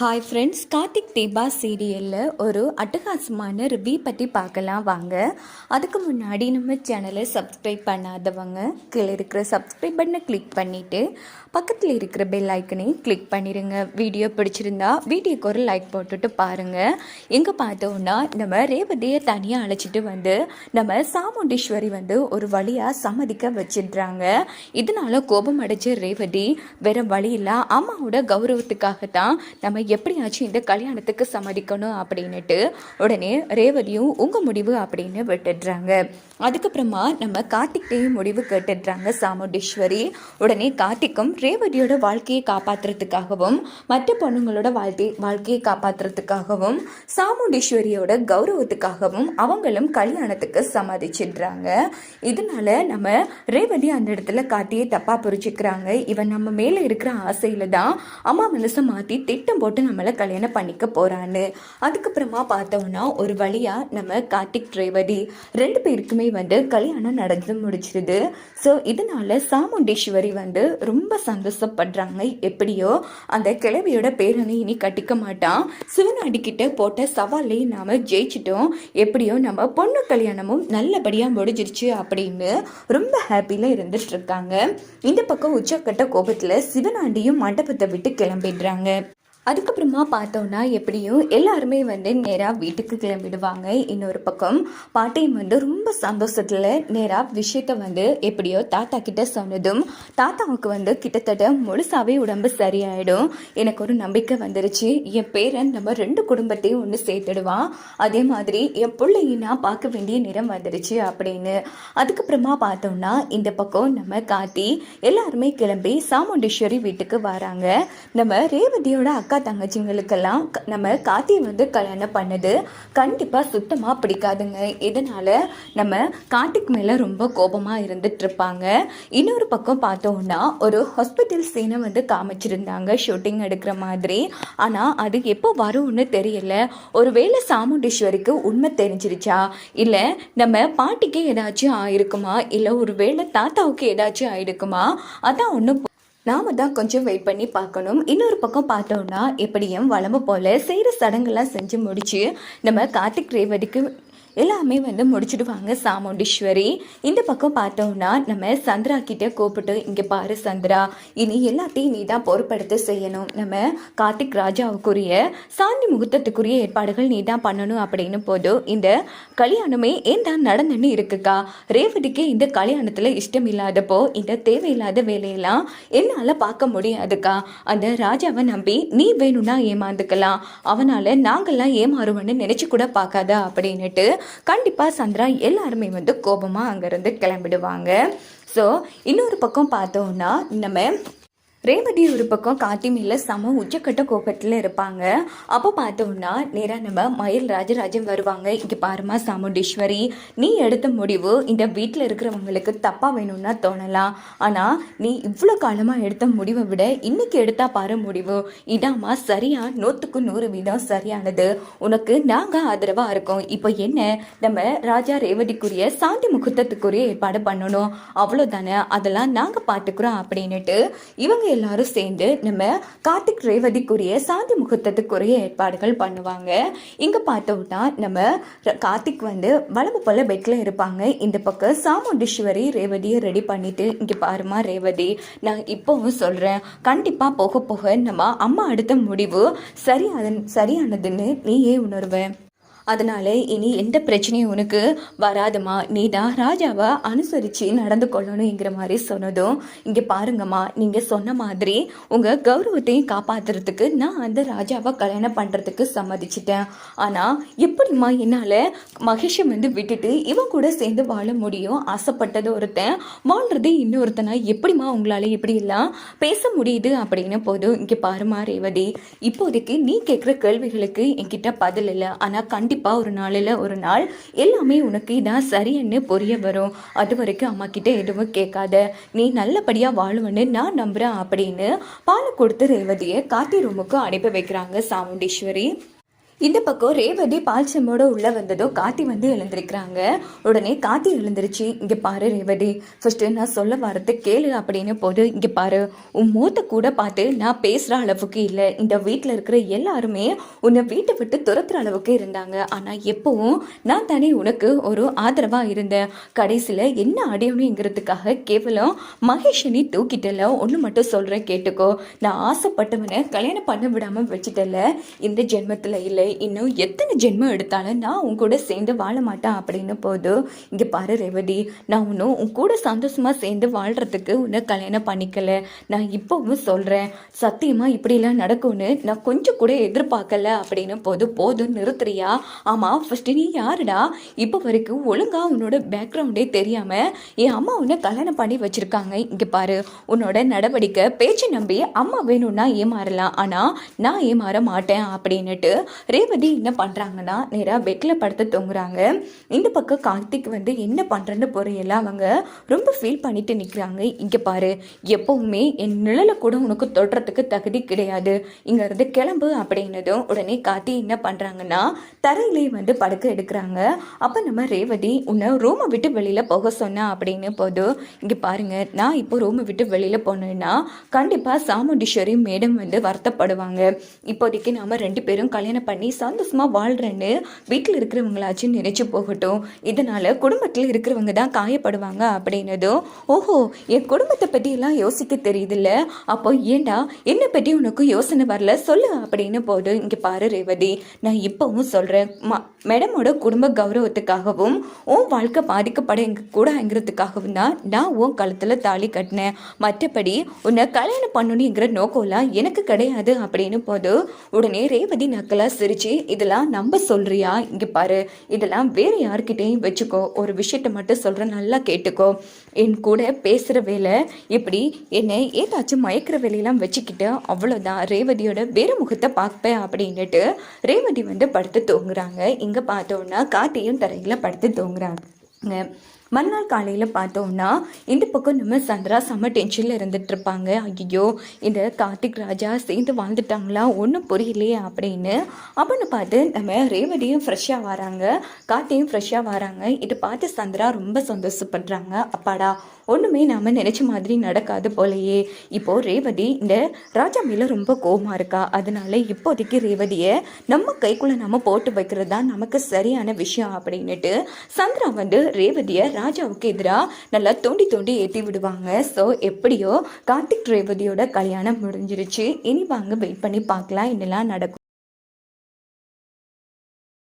Hi friends Karthik Deepa சீரியலில் ஒரு அட்டகாசமான ரிவ்யூ பற்றி பார்க்கலாம் வாங்க. அதுக்கு முன்னாடி நம்ம சேனலை சப்ஸ்கிரைப் பண்ணாதவங்க கீழே இருக்கிற சப்ஸ்கிரைப் பட்டனை கிளிக் பண்ணிவிட்டு பக்கத்தில் இருக்கிற பெல் ஐக்கனையும் கிளிக் பண்ணிடுங்க வீடியோ பிடிச்சிருந்தா வீடியோக்கு ஒரு லைக் போட்டுட்டு பாருங்கள் எங்கே பார்த்தோன்னா நம்ம ரேவதியை தனியாக அழைச்சிட்டு வந்து நம்ம சாமுண்டீஸ்வரி வந்து ஒரு வழியாக சம்மதிக்க வச்சிடுறாங்க. இதனால கோபம் அடைச்ச ரேவதி வேறு வழியில்லை அம்மாவோட கௌரவத்துக்காக தான் நம்ம எப்படியாச்சும் இந்த கல்யாணத்துக்கு சம்மதிக்கணும் அப்படின்னுட்டு உடனே ரேவதியும் உங்கள் முடிவு அப்படின்னு விட்டுடுறாங்க. அதுக்கப்புறமா நம்ம கார்த்திக்டையும் முடிவு கேட்டுடுறாங்க சாமுண்டீஸ்வரி. உடனே கார்த்திக்கும் ரேவதியோட வாழ்க்கையை காப்பாற்றுறதுக்காகவும் மற்ற பொண்ணுங்களோட வாழ்க்கை வாழ்க்கையை காப்பாற்றுறதுக்காகவும் சாமுண்டீஸ்வரியோட கௌரவத்துக்காகவும் அவங்களும் கல்யாணத்துக்கு சம்மதிச்சிடுறாங்க. இதனால நம்ம ரேவதி அந்த இடத்துல கார்த்தியை தப்பாக புரிச்சுக்கிறாங்க இவன் நம்ம மேலே இருக்கிற ஆசையில் தான் அம்மா மனசை மாற்றி திட்டம் போட்டு நம்மளை கல்யாணம் பண்ணிக்க போகிறான்னு அதுக்கப்புறமா பார்த்தோம்னா ஒரு வழியாக நம்ம கார்த்திக் ரேவதி ரெண்டு பேருக்குமே வந்து கல்யாணம் நடந்து முடிச்சிருது. ஸோ இதனால சாமுண்டீஸ்வரி வந்து ரொம்ப சந்தோஷப்படுறாங்க. எப்படியோ அந்த கிழவியோட பேரனை இனி கட்டிக்க மாட்டான். சிவனாடிக்கிட்ட போட்ட சவாலை நாம் ஜெயிச்சிட்டோம். எப்படியோ நம்ம பொண்ணு கல்யாணமும் நல்லபடியாக முடிஞ்சிருச்சு அப்படின்னு ரொம்ப ஹாப்பியில் இருந்துட்டு இருக்காங்க. இந்த பக்கம் உச்சக்கட்ட கோபத்தில் சிவனாண்டியும் மண்டபத்தை விட்டு கிளம்பிடுறாங்க. அதுக்கப்புறமா பார்த்தோன்னா எப்படியும் எல்லாருமே வந்து நேராக வீட்டுக்கு கிளம்பிடுவாங்க. இன்னொரு பக்கம் பாட்டையும் வந்து ரொம்ப சந்தோஷத்தில் நேராக விஷயத்த வந்து எப்படியோ தாத்தா கிட்ட சொன்னதும் தாத்தாவுக்கு வந்து கிட்டத்தட்ட முழுசாவே உடம்பு சரியாயிடும். எனக்கு ஒரு நம்பிக்கை வந்துருச்சு. என் பேரன் நம்ம ரெண்டு குடும்பத்தையும் ஒன்று சேர்த்துடுவான் அதே மாதிரி என் பிள்ளையும் நான் பார்க்க வேண்டிய நிறம் வந்துருச்சு அப்படின்னு. அதுக்கப்புறமா பார்த்தோம்னா இந்த பக்கம் நம்ம காத்தி எல்லாருமே கிளம்பி சாமுண்டீஸ்வரி வீட்டுக்கு வராங்க. நம்ம ரேவதியோட அக்கா தங்கச்சிங்களுக்கெல்லாம் நம்ம காத்தியை வந்து கல்யாணம் பண்ணது. கண்டிப்பாக சுத்தமாக பிடிக்காதுங்க. இதனால் நம்ம கார்த்திக் மேலே ரொம்ப கோபமாக இருந்துகிட்ருப்பாங்க இன்னொரு பக்கம் பார்த்தோம்னா ஒரு ஹாஸ்பிட்டல் சீனை வந்து காமிச்சிருந்தாங்க ஷூட்டிங் எடுக்கிற மாதிரி. ஆனால் அது எப்போ வரும்னு தெரியல. ஒருவேளை சாமுண்டீஸ்வரிக்கு உண்மை தெரிஞ்சிருச்சா? இல்லை நம்ம பாட்டிக்கு ஏதாச்சும் ஆயிருக்குமா? இல்லை ஒருவேளை தாத்தாவுக்கு ஏதாச்சும் ஆயிருக்குமா? அதான் ஒன்றும் நாம தான் கொஞ்சம் வெயிட் பண்ணி பார்க்கணும். இன்னொரு பக்கம் பார்த்தோம்னா எப்படியும் வளம்பு போல செய்கிற சடங்கெல்லாம் செஞ்சு முடிச்சு நம்ம கார்த்திக் ரேவதிக்கு எல்லாமே வந்து முடிச்சுடுவாங்க சாமுண்டீஸ்வரி. இந்த பக்கம் பார்த்தோம்னா நம்ம சந்திரா கிட்டே கூப்பிட்டு இங்கே பாரு சந்திரா இனி எல்லாத்தையும் நீ தான் பொறுப்படுத்த செய்யணும். நம்ம கார்த்திக் ராஜாவுக்குரிய சாந்தி முகூர்த்தத்துக்குரிய ஏற்பாடுகள் நீ தான் பண்ணணும் அப்படின்னு போதும் இந்த கல்யாணமே ஏன் தான் நடந்துன்னு இருக்குக்கா? ரேவதிக்கு இந்த கல்யாணத்தில் இஷ்டம் இல்லாதப்போ இந்த தேவையில்லாத வேலையெல்லாம் என்னால் பார்க்க முடியாதுக்கா. அந்த ராஜாவை நம்பி நீ வேணும்னா ஏமாந்துக்கலாம். அவனால் நாங்கள்லாம் ஏமாறுவோன்னு நினச்சி கூட பார்க்காத? அப்படின்னுட்டு கண்டிப்பாக சந்திரா எல்லாருமே வந்து கோபமாக அங்கேருந்து கிளம்பிடுவாங்க. ஸோ இன்னொரு பக்கம் பார்த்தோம்னா நம்ம ரேவதி ஒரு பக்கம் காத்தி மேல சம உச்சக்கட்ட கோபத்தில் இருப்பாங்க. அப்போ பார்த்தோம்னா நேராக நம்ம மயில் ராஜராஜன் வருவாங்க. இங்கே பாருமா சாமுண்டீஸ்வரி நீ எடுத்த முடிவு இந்த வீட்டில் இருக்கிறவங்களுக்கு தப்பாக வேணும்னா தோணலாம். ஆனால் நீ இவ்வளோ காலமாக எடுத்த முடிவை விட இன்னைக்கு எடுத்தா பாரு முடிவு. இதாம்மா சரியா நூற்றுக்கு நூறு வீதம் சரியானது. உனக்கு நாங்கள் ஆதரவாக இருக்கோம். இப்போ என்ன? நம்ம ராஜா ரேவதிக்குரிய சாந்தி முகூர்த்தத்துக்குரிய ஏற்பாடு பண்ணணும். அவ்வளோதானே அதெல்லாம் நாங்கள் பார்த்துக்குறோம் அப்படின்னுட்டு இவங்க எல்லாரும் சேர்ந்து நம்ம கார்த்திக் ரேவதிக்குரிய சாந்தி முகூர்த்தத்துக்குரிய ஏற்பாடுகள் பண்ணுவாங்க. இங்கே பார்த்தோம்னா நம்ம கார்த்திக் வந்து வளம்பு போல பெட்டில் இருப்பாங்க. இந்த பக்கம் சாமுண்டீஸ்வரி ரேவதியை ரெடி பண்ணிட்டு இங்கே பாருமா ரேவதி நான் இப்போவும் சொல்கிறேன் கண்டிப்பாக போக போக நம்ம அம்மா அடுத்த முடிவு சரியான சரியானதுன்னு நீயே உணர்வேன் அதனால் இனி எந்த பிரச்சனையும் உனக்கு வராதுமா. நீ தான் ராஜாவை அனுசரித்து நடந்து கொள்ளணுங்கிற மாதிரி சொன்னதும் இங்கே பாருங்கம்மா நீங்கள் சொன்ன மாதிரி உங்கள் கௌரவத்தையும் காப்பாத்துறதுக்கு நான் அந்த ராஜாவை கல்யாணம் பண்ணுறதுக்கு சம்மதிச்சிட்டேன். ஆனால் எப்படிம்மா என்னால் மகேஷை வந்து விட்டுட்டு இவன் கூட சேர்ந்து வாழ முடியும் ஆசைப்பட்டது ஒருத்தன் வாழ்றது இன்னொருத்தனா எப்படிம்மா உங்களால் இப்படியெல்லாம் பேச முடியுது அப்படின்னு போதும். இங்கே பாருமா ரேவதி. இப்போதைக்கு நீ கேட்குற கேள்விகளுக்கு என்கிட்ட பதில் இல்லை. ஆனால் கண்டிப்பாக ஒரு நாளில் ஒரு நாள் எல்லாமே உனக்கு இதான் சரின்னு புரிய வரும். அது வரைக்கும் அம்மா கிட்ட எதுவும் கேட்காத. நீ நல்லபடியாக வாழுவன்னு நான் நம்புகிறேன் அப்படின்னு பாலை கொடுத்து ரேவதியை கார்த்தி ரூமுக்கு அனுப்பி வைக்கிறாங்க சாமுண்டீஸ்வரி. இந்த பக்கம் ரேவதி பால் உள்ளே வந்ததோ வந்ததும் காத்தி வந்து எழுந்திருக்கிறாங்க. உடனே காத்தி எழுந்திருச்சு. இங்கே பாரு ரேவதி ஃபஸ்ட்டு நான் சொல்ல வரது கேளு அப்படின்னு போது இங்கே பாரு உன் மூத்த கூட பார்த்து நான் பேசுகிற அளவுக்கு இல்லை. இந்த வீட்டில் இருக்கிற எல்லாருமே உன்னை வீட்டை விட்டு துரத்துற அளவுக்கு இருந்தாங்க. ஆனால் எப்பவும் நான் தானே உனக்கு ஒரு ஆதரவாக இருந்தேன். கடைசியில் என்ன அடையணுங்கிறதுக்காக கேவலம் மகேஷனி தூக்கிட்டல. ஒன்று மட்டும் சொல்கிறேன் கேட்டுக்கோ. நான் ஆசைப்பட்டவனை கல்யாணம் பண்ண விடாமல் வச்சுட்டல. இந்த ஜென்மத்தில் இல்லை. இன்னும் எத்தனை ஜென்மம் எடுத்தாலும் நான் உன் கூட சேர்ந்து வாழ மாட்டேன் அப்படின்னு போது இங்கே பாரு ரேவதி நான் ஒன்றும் உன் கூட சந்தோஷமாக சேர்ந்து வாழ்கிறதுக்கு உன்னை கல்யாணம் பண்ணிக்கல. நான் இப்போவும் சொல்கிறேன் சத்தியமாக இப்படிலாம் நடக்கும்னு நான் கொஞ்சம் கூட எதிர்பார்க்கல அப்படின்னு போது போதும் நிறுத்துறியா? ஆமாம் ஃபஸ்ட்டு நீ யாருடா? இப்போ வரைக்கும் ஒழுங்கா உன்னோட பேக்ரவுண்டே தெரியாமல் என் அம்மா உன்னை கல்யாணம் பண்ணி வச்சிருக்காங்க. இங்கே பாரு உன்னோட நடவடிக்கை பேச்சு நம்பி அம்மா வேணும்னா ஏமாறலாம். ஆனால் நான் ஏமாற மாட்டேன் அப்படின்னுட்டு ரேவதி என்ன பண்ணுறாங்கன்னா நேராக பெட்டில் படுத்து தொங்குறாங்க. இந்த பக்கம் கார்த்திக் வந்து என்ன பண்ணுறேன்னு புரியல. அவங்க ரொம்ப ஃபீல் பண்ணிட்டு நிற்கிறாங்க இங்கே பாரு எப்போவுமே என் நிழலை கூட உனக்கு தொடுறதுக்கு தகுதி கிடையாது. இங்கேருந்து கிளம்பு அப்படின்னதும் உடனே கார்த்தி என்ன பண்ணுறாங்கன்னா தரையிலே வந்து படுக்க எடுக்கிறாங்க. அப்போ நம்ம ரேவதி உன்னை ரூமை விட்டு வெளியில் போக சொன்னா அப்படின்னு போதும். இங்கே பாருங்க நான் இப்போ ரூமை விட்டு வெளியில் போனேன்னா கண்டிப்பாக சாமுண்டீஸ்வரி மேடம் வந்து வருத்தப்படுவாங்க. இப்போதைக்கு நாம ரெண்டு பேரும் கல்யாணம் பண்ணி சந்தோஷமாக வாழ்கிறேன்னு வீட்டில் இருக்கிறவங்களாச்சும் நினைச்சு போகட்டும். இதனால் குடும்பத்தில் இருக்கிறவங்க தான் காயப்படுவாங்க அப்படின்னதும் ஓஹோ என் குடும்பத்தை பற்றியெல்லாம் யோசிக்க தெரியுதுல்ல. அப்போ ஏண்டா என்னை பற்றி உனக்கு யோசனை வரல? சொல்லு அப்படின்னு போது இங்கே பாரு ரேவதி நான் இப்போவும் சொல்கிறேன் மேடமோட குடும்ப கௌரவத்துக்காகவும் உன் வாழ்க்கை பாதிக்கப்பட எங்க கூடங்கிறதுக்காகவும் தான் நான் உன் கழுத்தில் தாலி கட்டினேன். மற்றபடி உன்னை கல்யாணம் பண்ணணுங்கிற நோக்கம்லாம் எனக்கு கிடையாது அப்படின்னு போது உடனே ரேவதி நக்கலாக சிரிச்சு இதெல்லாம் நம்ம சொல்றியா? இங்கே பாரு இதெல்லாம் வேற யார்கிட்டயும் வச்சுக்கோ. ஒரு விஷயத்த மட்டும் சொல்கிறேன் நல்லா கேட்டுக்கோ. என் கூட பேசுகிற வேலை இப்படி என்னை ஏதாச்சும் மயக்கிற வேலையெல்லாம் வச்சுக்கிட்டு அவ்வளோதான் ரேவதியோட வேறு முகத்தை பார்ப்பேன் அப்படின்னுட்டு ரேவதி வந்து படுத்து தூங்குறாங்க. இங்கே பார்த்தோன்னா காட்டியும் தரையில் படுத்து தூங்குறாங்க. மறுநாள் காலையில் பார்த்தோம்னா இந்த பக்கம் நம்ம சந்திரா செம்ம டென்ஷனில் இருந்துட்டு இருப்பாங்க. ஐயோ இந்த கார்த்திக் ராஜா சேர்ந்து வாழ்ந்துட்டாங்களா? ஒன்றும் புரியலையே அப்படின்னு. அப்படின்னு பார்த்து நம்ம ரேவதியும் ஃப்ரெஷ்ஷாக வராங்க. கார்த்தியும் ஃப்ரெஷ்ஷாக வராங்க. இதை பார்த்து சந்திரா ரொம்ப சந்தோஷப்படுறாங்க. அப்பாடா ஒன்றுமே நாம் நினச்ச மாதிரி நடக்காது போலையே. இப்போது ரேவதி இந்த ராஜா மேலே ரொம்ப கோபமாக இருக்கா? அதனால இப்போதைக்கு ரேவதியை நம்ம கைக்குள்ளே நம்ம போட்டு வைக்கிறது தான் நமக்கு சரியான விஷயம் அப்படின்னுட்டு சந்திரா வந்து ரேவதியை ராஜாவுக்கு எதிராக நல்லா தோண்டி தோண்டி ஏற்றி விடுவாங்க. ஸோ எப்படியோ கார்த்திக் ரேவதியோட கல்யாணம் முடிஞ்சிருச்சு. இனி வாங்க வெயிட் பண்ணி பார்க்கலாம். என்னெல்லாம் நடக்கும்.